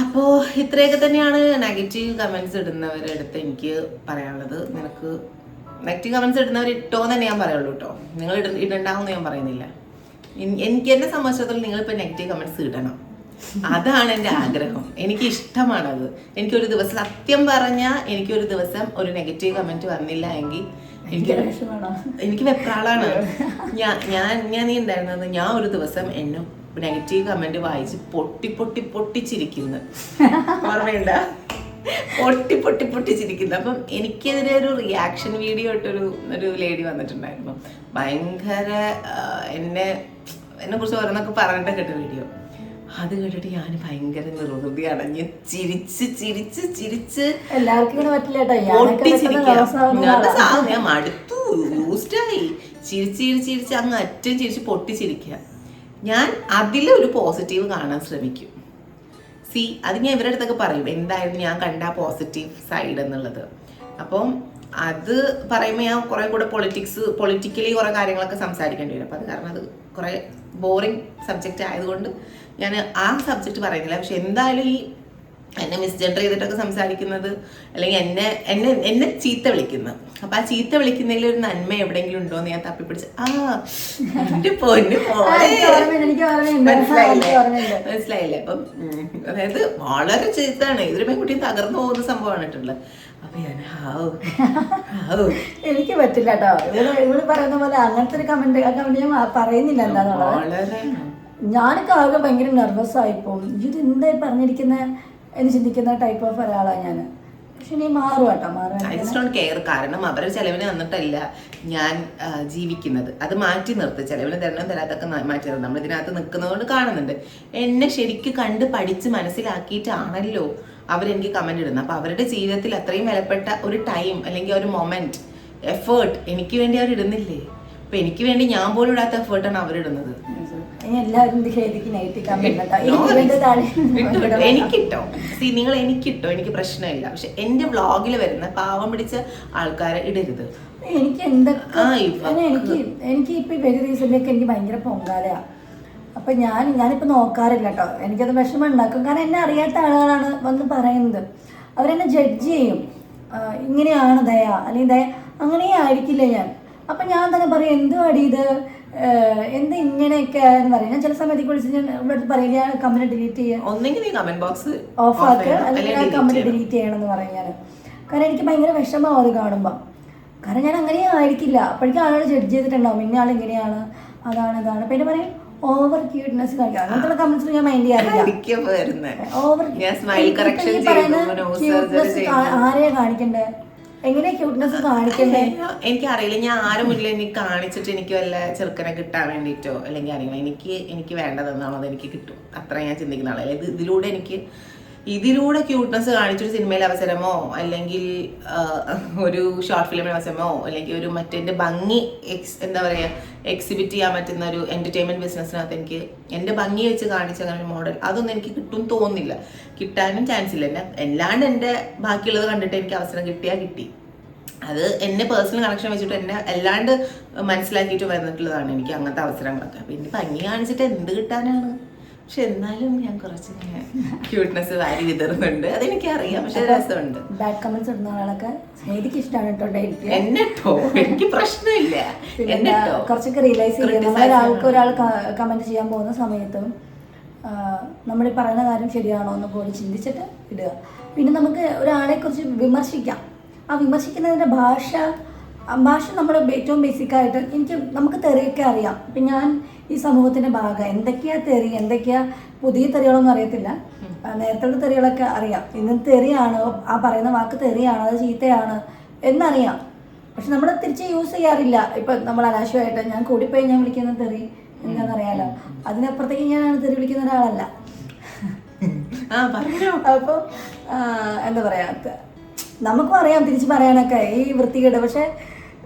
അപ്പോൾ ഇത്രയൊക്കെ തന്നെയാണ് നെഗറ്റീവ് കമൻസ് ഇടുന്നവരുടെ അടുത്ത് എനിക്ക് പറയാനുള്ളത്. നിനക്ക് നെഗറ്റീവ് കമൻസ് ഇടുന്നവർ ഇട്ടോ എന്ന് തന്നെ ഞാൻ പറയുള്ളൂ കേട്ടോ. നിങ്ങൾ ഇട ഇടണ്ടാവെന്ന് ഞാൻ പറയുന്നില്ല. എനിക്ക് എന്നെ സംബന്ധിച്ചിടത്തോളം നിങ്ങളിപ്പോൾ നെഗറ്റീവ് കമൻസ് ഇടണം. അതാണ് എന്റെ ആഗ്രഹം. എനിക്ക് ഇഷ്ടമാണത് എനിക്കൊരു ദിവസം സത്യം പറഞ്ഞാൽ എനിക്കൊരു ദിവസം ഒരു നെഗറ്റീവ് കമന്റ് വന്നില്ല എങ്കിൽ എനിക്ക് എനിക്ക് വെപ്രാളാണ്. ഞാൻ ഞാൻ ഞാൻ നീ ഉണ്ടായിരുന്നത് ഞാൻ ഒരു ദിവസം എന്നെ നെഗറ്റീവ് കമന്റ് വായിച്ച് പൊട്ടി പൊട്ടി പൊട്ടിച്ചിരിക്കുന്നു. ഓർമ്മയുണ്ട? പൊട്ടി പൊട്ടി പൊട്ടിച്ചിരിക്കുന്നു. അപ്പം എനിക്കെതിരെ ഒരു റിയാക്ഷൻ വീഡിയോ ഇട്ടൊരു ഒരു ലേഡി വന്നിട്ടുണ്ടായിരുന്നു. ഭയങ്കര എന്നെ എന്നെ കുറിച്ച് ഓരോന്നൊക്കെ പറഞ്ഞിട്ട് കേട്ട വീഡിയോ അത് കേട്ടിട്ട് ഞാൻ ഭയങ്കര നിർവൃതി അടഞ്ഞ് ചിരിച്ച് ചിരിച്ച് ചിരിച്ച് എല്ലാവർക്കും ഞാൻ മടുത്തു ചിരിച്ച് ചിരിച്ച് ചിരിച്ച് അങ്ങ് അറ്റം ചിരിച്ച് പൊട്ടിച്ചിരിക്കുക ഞാൻ അതിലൊരു പോസിറ്റീവ് കാണാൻ ശ്രമിക്കും. സി അത് ഞാൻ ഇവരുടെ അടുത്തൊക്കെ പറയും എന്തായിരുന്നു ഞാൻ കണ്ട പോസിറ്റീവ് സൈഡ് എന്നുള്ളത്. അപ്പം അത് പറയുമ്പോൾ ഞാൻ കുറെ കൂടെ പൊളിറ്റിക്സ് പൊളിറ്റിക്കലി കുറേ കാര്യങ്ങളൊക്കെ സംസാരിക്കേണ്ടി വരും. അപ്പം അത് കാരണം അത് കുറേ ബോറിങ് സബ്ജക്റ്റ് ആയതുകൊണ്ട് ഞാൻ ആ സബ്ജക്റ്റ് പറയുന്നില്ല. പക്ഷെ എന്തായാലും ഈ എന്നെ മിസ്ജെൻഡർ ചെയ്തിട്ടൊക്കെ സംസാരിക്കുന്നത് അല്ലെങ്കിൽ എന്നെ എന്നെ എന്നെ ചീത്ത വിളിക്കുന്നത് അപ്പൊ ആ ചീത്ത വിളിക്കുന്നതിൽ ഒരു നന്മ എവിടെയെങ്കിലും ഉണ്ടോ എന്ന് ഞാൻ തപ്പി തപ്പിപ്പിടിച്ച് ആ എന്റെ പൊന്നു. മനസ്സിലായില്ലേ? അപ്പം അതായത് വളരെ ചീത്താണ് ഇതൊരു പെൺകുട്ടി തകർന്നു പോകുന്ന സംഭവമാണ് കേട്ടുള്ളത് എനിക്ക് പറ്റില്ല കേട്ടോ. ഇവൾ ഇവൾ പറയുന്ന പോലെ അങ്ങനത്തെ ഒരു കമന്റ് കമന്റ് ഞാൻ പറയുന്നില്ല എന്താന്നുള്ളത്. ഞാനൊക്കെ ആകെ ഭയങ്കര നെർവസ് ആയിപ്പോ ഇത് എന്തായി പറഞ്ഞിരിക്കുന്ന? എന്ന് ചിന്തിക്കുന്ന ടൈപ്പ് ഓഫ് ഒരാളാണ് ഞാൻ പക്ഷെ ഇനി മാറും കേട്ടോ ഐ മാറും ഡോണ്ട് കെയർ കാരണം അവരുടെ ചെലവിന് തന്നിട്ടല്ല ഞാൻ ജീവിക്കുന്നത്. അത് മാറ്റി നിർത്ത്. ചെലവിന് തരണം തരാത്തൊക്കെ മാറ്റി നിർത്തും. നമ്മൾ ഇതിനകത്ത് നിൽക്കുന്നതുകൊണ്ട് കാണുന്നുണ്ട്. എന്നെ ശരിക്കും കണ്ട് പഠിച്ച് മനസ്സിലാക്കിയിട്ടാണല്ലോ അവരെനിക്ക് കമന്റ് ഇടുന്നത്. അപ്പൊ അവരുടെ ജീവിതത്തിൽ അത്രയും വിലപ്പെട്ട ഒരു ടൈം അല്ലെങ്കിൽ ഒരു മൊമെന്റ് എഫേർട്ട് എനിക്ക് വേണ്ടി അവർ ഇടുന്നില്ലേ അപ്പൊ എനിക്ക് വേണ്ടി ഞാൻ പോലും ഇടാത്ത എഫേർട്ടാണ് അവരിടുന്നത്. ഇനി എല്ലാവരും ഇത് ഖേദിക്ക്. എനിക്കിട്ടോ. സി നിങ്ങൾ എനിക്കിട്ടോ. എനിക്ക് പ്രശ്നമില്ല. പക്ഷെ എന്റെ വ്ളോഗിൽ വരുന്ന പാവം പിടിച്ച ആൾക്കാരെ ഇടരുത്. എനിക്ക് എന്തൊക്കെ എനിക്ക് എനിക്ക് ഇപ്പൊ വെരി റീസെന്റ് എനിക്ക് ഭയങ്കര പൊങ്കാലയാ. അപ്പൊ ഞാൻ ഞാനിപ്പോ നോക്കാറില്ല കേട്ടോ എനിക്കത് വിഷമം ഉണ്ടാക്കും. കാരണം എന്നെ അറിയാത്ത ആളുകളാണ് വന്ന് പറയുന്നത്. അവരെന്നെ ജഡ്ജ് ചെയ്യും. ഇങ്ങനെയാണ് ദയ. അല്ലെങ്കിൽ ദയ അങ്ങനെ ആയിരിക്കില്ല ഞാൻ. അപ്പൊ ഞാൻ തന്നെ പറയും എന്തുവാടി ഇത്? എന്ത് ഇങ്ങനെയൊക്കെ എന്ന് പറയുന്നത് ചില സമയത്ത് വിളിച്ച് ഞാൻ ഇവിടെ പറയുക ഞാൻ കമന്റ് ഡിലീറ്റ് ചെയ്യാൻ ഒന്നെങ്കിൽ കമന്റ് ബോക്സ് ഓഫ് ആക്കുക അല്ലെങ്കിൽ ഡിലീറ്റ് ചെയ്യണം. എന്ന് പറയും ഞാൻ. കാരണം എനിക്ക് ഭയങ്കര വിഷമമാവും അത് കാണുമ്പോൾ കാരണം ഞാൻ അങ്ങനെ ആയിരിക്കില്ല. അപ്പോഴേക്കും ആളുകൾ ജഡ്ജ് ചെയ്തിട്ടുണ്ടാവും ഇന്ന ആൾ ഇങ്ങനെയാണ് അതാണ് ഇതാണ്. പിന്നെ പറയും ഓവർ ക്യൂട്ട്നെസ് കാണിക്കുക അങ്ങനത്തെ കമന്റ്സ് ഞാൻ മൈൻഡ് ചെയ്യാറില്ല. Over cuteness. ആരെയാ കാണിക്കണ്ടേ? എങ്ങനെയാ ക്യൂട്ട്നെസ് കാണിക്കണ്ടേ? എനിക്കറിയില്ല. ഞാൻ ആരും മുന്നിൽ എനിക്ക് കാണിച്ചിട്ട് എനിക്ക് വല്ല ചെറുക്കനെ കിട്ടാൻ വേണ്ടിയിട്ടോ അല്ലെങ്കിൽ അറിയില്ല. എനിക്ക് എനിക്ക് വേണ്ടതെന്നാണോ അത് എനിക്ക് കിട്ടും. അത്ര ഞാൻ ചിന്തിക്കുന്ന ആളല്ലേ ഇതിലൂടെ എനിക്ക് ഇതിലൂടെ ക്യൂട്ട്നെസ് കാണിച്ചൊരു സിനിമയിൽ അവസരമോ? അല്ലെങ്കിൽ ഒരു ഷോർട്ട് ഫിലിമിൽ അവസരമോ? അല്ലെങ്കിൽ ഒരു മറ്റേ ഭംഗി എക്സ് എന്താ പറയുക എക്സിബിറ്റ് ചെയ്യാൻ പറ്റുന്ന ഒരു എന്റർടൈൻമെന്റ് ബിസിനസ്സിനകത്ത് എനിക്ക് എന്റെ ഭംഗി വെച്ച് കാണിച്ച അങ്ങനെ ഒരു മോഡൽ അതൊന്നും എനിക്ക് കിട്ടും തോന്നുന്നില്ല. കിട്ടാനും ചാൻസ് ഇല്ല. എന്നെ എല്ലാണ്ട് എന്റെ ബാക്കിയുള്ളത് കണ്ടിട്ട് എനിക്ക് അവസരം കിട്ടിയാൽ കിട്ടി. അത് എന്നെ പേഴ്സണൽ കണക്ഷൻ വെച്ചിട്ട് എന്നെ അല്ലാണ്ട് മനസ്സിലാക്കിയിട്ട് വന്നിട്ടുള്ളതാണ് എനിക്ക് അങ്ങനത്തെ അവസരങ്ങളൊക്കെ. അപ്പം പിന്നെ ഭംഗി കാണിച്ചിട്ട് എന്ത് കിട്ടാനാണ്? പക്ഷെ എന്നാലും ഞാൻ കുറച്ച് ക്യൂട്ട്നെസ് വാരി വിതറുന്നുണ്ട്. അതെനിക്കറിയാം. പക്ഷെ രസമുണ്ട്. ബാഡ് കമന്റ്സ് ഇടുന്ന ആളൊക്കെ സ്നേഹിക്ക് ഇഷ്ടമാണ് കേട്ടോ എന്നിട്ടോ? എനിക്ക് പ്രശ്നമില്ല. എന്നിട്ടോ? കുറച്ചൊക്കെ റിയലൈസ് ചെയ്യുന്നത് ഒരാൾക്ക് ഒരാൾ കമന്റ് ചെയ്യാൻ പോകുന്ന സമയത്തും നമ്മൾ ഈ പറയുന്ന കാര്യം ശരിയാണോ എന്ന് പോലും ചിന്തിച്ചിട്ട് ഇടുക. പിന്നെ നമുക്ക് ഒരാളെ കുറിച്ച് വിമർശിക്കാം. ആ വിമർശിക്കുന്നതിന്റെ ഭാഷ ഭാഷ നമ്മൾ ഏറ്റവും ബേസിക്കായിട്ട് എനിക്ക് നമുക്ക് തെറിയൊക്കെ അറിയാം. ഇപ്പം ഞാൻ ഈ സമൂഹത്തിന്റെ ഭാഗം. എന്തൊക്കെയാ തെറി? എന്തൊക്കെയാ പുതിയ തെറികളൊന്നും അറിയത്തില്ല. നേരത്തെ തെറികളൊക്കെ അറിയാം. ഇന്ന് തെറിയാണ്. ആ പറയുന്ന വാക്ക് തെറിയാണ്. അത് ചീത്തയാണ് എന്നറിയാം. പക്ഷെ നമ്മൾ തിരിച്ച് യൂസ് ചെയ്യാറില്ല. ഇപ്പൊ നമ്മൾ അനാവശ്യമായിട്ട് ഞാൻ കൂടിപ്പോയി ഞാൻ വിളിക്കുന്ന തെറി എന്താണെന്നറിയാലോ അതിനപ്പുറത്തേക്ക് ഞാൻ തെറി വിളിക്കുന്ന ഒരാളല്ല. അപ്പോൾ എന്താ പറയാ നമുക്കും അറിയാം തിരിച്ച് പറയാനൊക്കെ ഈ വൃത്തികേട്. പക്ഷെ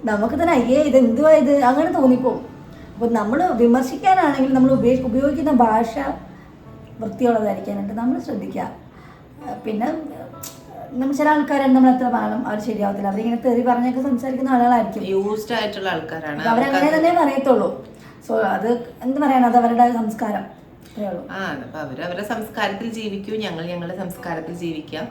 നമുക്ക് തന്നെ അയ്യേ ഇത് എന്തുവാ ഇത്? അങ്ങനെ തോന്നിപ്പോവും. അപ്പോൾ നമ്മൾ വിമർശിക്കാനാണെങ്കിൽ നമ്മൾ ഉപയോഗി ഉപയോഗിക്കുന്ന ഭാഷ വൃത്തിയുള്ളതായിരിക്കാനായിട്ട് നമ്മൾ ശ്രദ്ധിക്കുക. പിന്നെ നമ്മൾ ചില ആൾക്കാരുണ്ട് നമ്മൾ എത്ര പറയണം അവർ ശരിയാവത്തില്ല. അവരിങ്ങനെ തെറി പറഞ്ഞൊക്കെ സംസാരിക്കുന്ന ആളുകളായിരിക്കും. യൂസ്ഡ് ആയിട്ടുള്ള ആൾക്കാരാണ് അവരങ്ങനെ തന്നെ പറയത്തുള്ളൂ. സോ അത് എന്ത് പറയണം അത് അവരുടെ സംസ്കാരം. ആ അപ്പൊ അവർ അവരുടെ സംസ്കാരത്തിൽ ജീവിക്കൂ. ഞങ്ങൾ ഞങ്ങളുടെ സംസ്കാരത്തിൽ ജീവിക്കാം.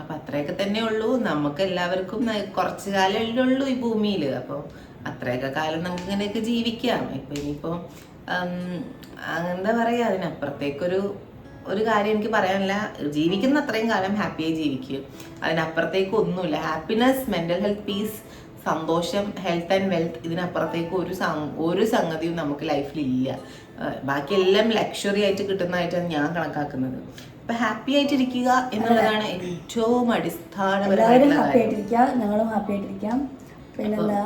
അപ്പൊ അത്രയൊക്കെ തന്നെ ഉള്ളൂ. നമുക്ക് എല്ലാവർക്കും കുറച്ചു കുറച്ച് കാലമല്ലേ ഉള്ളൂ ഈ ഭൂമിയിൽ അപ്പോൾ അത്രയൊക്കെ കാലം നമുക്ക് ഇങ്ങനെയൊക്കെ ജീവിക്കാം. ഇപ്പൊ ഇനിയിപ്പോ എന്താ പറയാ അതിനപ്പുറത്തേക്കൊരു ഒരു കാര്യം എനിക്ക് പറയാനില്ല. ജീവിക്കുന്ന അത്രയും കാലം ഹാപ്പിയായി ജീവിക്കുക. അതിനപ്പുറത്തേക്ക് ഒന്നുമില്ല ഹാപ്പിനെസ് മെന്റൽ ഹെൽത്ത് പീസ് സന്തോഷം ഹെൽത്ത് ആൻഡ് വെൽത്ത് ഇതിനപ്പുറത്തേക്ക് ഒരു ഒരു സംഗതിയും നമുക്ക് ലൈഫിൽ ഇല്ല. ബാക്കിയെല്ലാം ലക്ഷറി ആയിട്ട് കിട്ടുന്നതായിട്ടാണ് ഞാൻ കണക്കാക്കുന്നത്. അപ്പൊ ഹാപ്പി ആയിട്ടിരിക്കുക എന്നുള്ളതാണ് ഏറ്റവും അടിസ്ഥാനപരമായിട്ടുള്ള ഞങ്ങളും ഹാപ്പി ആയിട്ടിരിക്കാം. പിന്നെന്താ?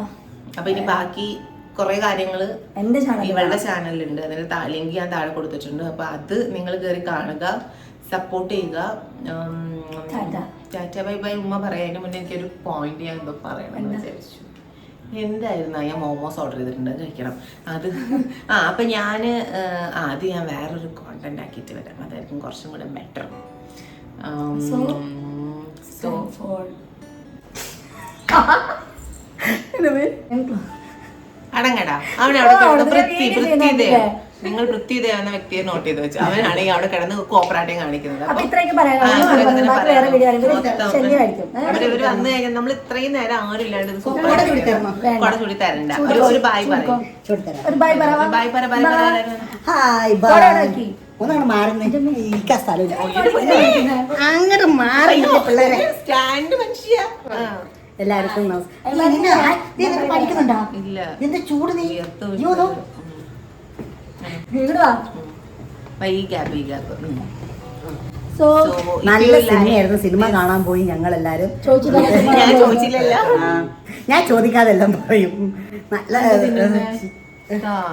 അപ്പൊ ഇനി ബാക്കി കുറെ കാര്യങ്ങൾ എന്റെ ഇവളുടെ ചാനലിലുണ്ട് അതിന്റെ ലിങ്ക് ഞാൻ താഴെ കൊടുത്തിട്ടുണ്ട്. അപ്പൊ അത് നിങ്ങൾ കയറി കാണുക സപ്പോർട്ട് ചെയ്യുക. ടാറ്റ. Tata bye bye. ഉമ്മ പറയാം. അതിന് മുന്നേ എനിക്കൊരു പോയിന്റ് ഞാൻ എന്തോ പറയണം എന്ന് വിചാരിച്ചു. എന്തായിരുന്നു? ഞാൻ മോമോസ് ഓർഡർ ചെയ്തിട്ടുണ്ട്. അത് കഴിക്കണം. അത് ആ അപ്പൊ ആ അത് ഞാൻ വേറൊരു കോണ്ടന്റ് ആക്കിയിട്ട് വരാം. അതായിരിക്കും കുറച്ചും കൂടെ ബെറ്റർ സോ അടങ്ങടാ. അവനവിടെ വൃത്തി വൃത്തിദേവ? നിങ്ങൾ വൃത്തിദേവ എന്ന വ്യക്തിയെ നോട്ട് ചെയ്ത് വെച്ചു. അവനാണെങ്കിൽ അവിടെ കിടന്ന് കോപ്പറാട്ടം കാണിക്കുന്നത്. അപ്പൊ അപ്പൊ ഇത്രയൊക്കെ പറയാനുള്ളൂ. ആ, ഒന്നും ഇത്രയൊക്കെ പറയാനില്ല. തന്നെ ബാക്കി വേറെ വീഡിയോ ആണെങ്കിൽ മൊത്തം ശല്യമായിരിക്കും. ഏ? അവർ വന്നു കഴിഞ്ഞാൽ നമ്മൾ ഇത്രയും നേരം ആരും ഇല്ലാണ്ട് കൊട ചൂടി തരണ്ട. ഒരു ഒരു ബായ് പറയും. ചൂടിത്തരാം ഒരു ബൈ പറ. ബായ് പറ പറ പറ, പറ, പറ. ഹായ് കൊട ബൈ ഇടക്കി. ഒന്നങ്ങോട്ട് മാറുന്നേ. ഇരിക്കാൻ സ്ഥലമില്ല. അങ്ങോട്ട് മാറില്ല പിള്ളേരെ. സ്റ്റാൻഡ് മനുഷ്യ. ആ. എല്ലാവർക്കും പഠിക്കുന്നുണ്ടോ? ചൂട് നീ? സോ നല്ല സിനിമയായിരുന്നു. സിനിമ കാണാൻ പോയി ഞങ്ങൾ എല്ലാരും ഞാൻ ചോദിക്കാതെ ഞാൻ ചോദിക്കാതെല്ലാം പറയും. നല്ല.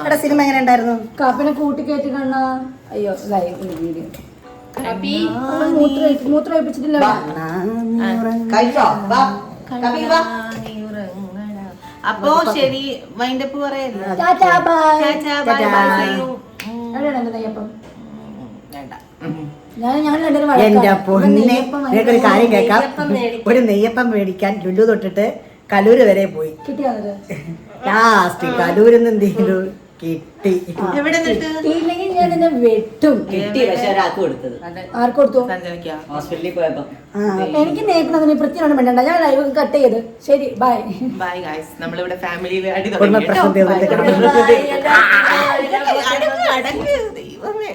എടാ സിനിമ എങ്ങനെ ഉണ്ടായിരുന്നു? കാപ്പിനെ കൂട്ടിക്കയറ്റി കാണാ അയ്യോ ലൈവ് വീഡിയോ. കപ്പി മൂത്ര കഴിച്ചോ? അപ്പോ ശരി വൈൻഡപ്പ് പറയല്ലോ? എന്റെ പൊന്നെ നെയ്യപ്പം കാര്യം കേൾക്കാം. ഒരു നെയ്യപ്പം മേടിക്കാൻ ലുല്ലു തൊട്ടിട്ട് കലൂര് വരെ പോയി. ലാസ്റ്റ് കലൂരിന്ന് നിന്ന് എന്തെങ്കിലും കിട്ടി. എവിടെ കിട്ടിയില്ലെങ്കിൽ ഞാൻ നിന്നെ വെട്ടും. കിട്ടി പക്ഷെ ഒരാൾക്ക് കൊടുത്തത്. ആർക്ക് കൊടുത്തു? ഹോസ്പിറ്റലിൽ പോയപ്പോ. എനിക്ക് നേരിടുന്നതിന് പ്രത്യേകം വേണ്ട. ഞാൻ ലൈവ് കട്ട് ചെയ്ത്. ശരി ബൈ ബൈ ഗൈസ് നമ്മളിവിടെ ഫാമിലിയിൽ അടി തുടങ്ങി. ദൈവമേ.